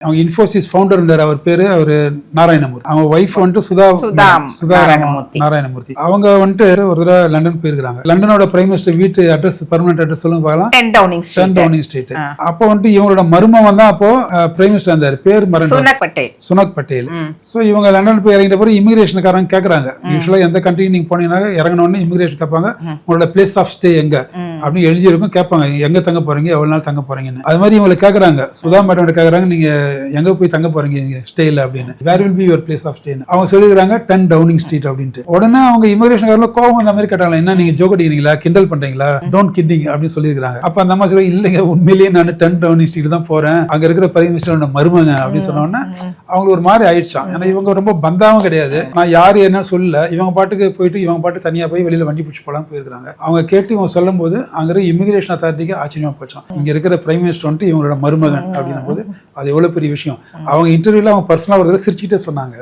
அவங்க இன்ஃபோசிஸ் ஃபவுண்டர் இருந்தார் அவர் பேரு அவர் நாராயணமூர்த்தி. அவங்க ஒய்ஃப் வந்துட்டு சுதா சுதா நாராயணமூர்த்தி. அவங்க வந்துட்டு ஒரு தடவை லண்டன் போயிருக்காங்க லண்டனோட பிரைம் மினிஸ்டர் வீட்டு அட்ரஸ் பர்மனன்ட் அட்ரஸ் சொல்லுங்க பார்க்கலாம். Ten Downing ten street Downing street அப்போ வந்துட்டு இவங்களோட மருமகன் தான் அப்போ பிரைம் மினிஸ்டர் இருந்தார் பேர் மறந்து சுனக் பட்டேல். சுனக் பட்டேல். ம். ஸோ இவங்க லண்டன் போய் இறங்கிட்ட பிறகு இமிகிரேஷனுக்காரங்க கேட்குறாங்க யூஸ்வலாக எந்த கண்ட்ரி நீங்கள் போனீங்கன்னா இறங்கினோடனே இமிகிரேஷன் கேட்பாங்க உங்களோட பிளேஸ் ஆஃப் ஸ்டே எங்க? அப்படின்னு எழுதியிருக்கும். கேட்பாங்க எங்க தங்க போறீங்க? எவ்வளவு நாள் தங்க போறீங்கன்னு. அது மாதிரி இவங்களை கேட்குறாங்க சுதா மேடம் கேட்குறாங்க நீங்க எங்க போய் தங்க போறீங்க? ஸ்டேல அப்படின்னு. Where will be your place of stay அவங்க சொல்லிடுறாங்க டென் டவுனிங் ஸ்ட்ரீட் அப்படின்ட்டு. உடனே அவங்க இமிகிரேஷன் கோவம் அந்த மாதிரி கேட்டாங்க என்ன நீங்க ஜோக் அடிக்கிறீங்களா? கிண்டல் பண்றீங்களா? டோன்ட் கிண்டிங் அப்படின்னு சொல்லியிருக்காங்க அப்ப அந்த அம்மா சொல்லி இல்லைங்க உண்மையிலேயே நான் டென் டவுனிங் ஸ்ட்ரீட் தான் போறேன். அங்க இருக்கிற பிரைம் மினிஸ்டரோட மருமங்க அப்படின்னு சொன்ன உடனே அவங்களுக்கு ஒரு மாதிரி ஆயிடுச்சான் ஏன்னா இவங்க ரொம்ப பந்தாவும் கிடையாது. நான் யாரு என்ன சொல்லல. இவங்க பாட்டுக்கு போயிட்டு இவங்க பாட்டு தனியா போய் வெளியில வண்டி பிடிச்சி போலாம் போயிருக்காங்க அவங்க கேட்டு இவங்க சொல்லும் போது அங்கே இருக்கிற இமிகிரேஷன் அத்தாரிட்டிக்கு ஆச்சரியமா போச்சோம். இங்கே இருக்கிற பிரைம் மினிஸ்டர் வந்துட்டு இவங்களோட மருமகன் அப்படின்னும் போது அது எவ்வளோ பெரிய விஷயம். அவங்க இன்டர்வியூவில் அவங்க பர்சனலாக ஒரு தடவை சிரிச்சுட்டே சொன்னாங்க.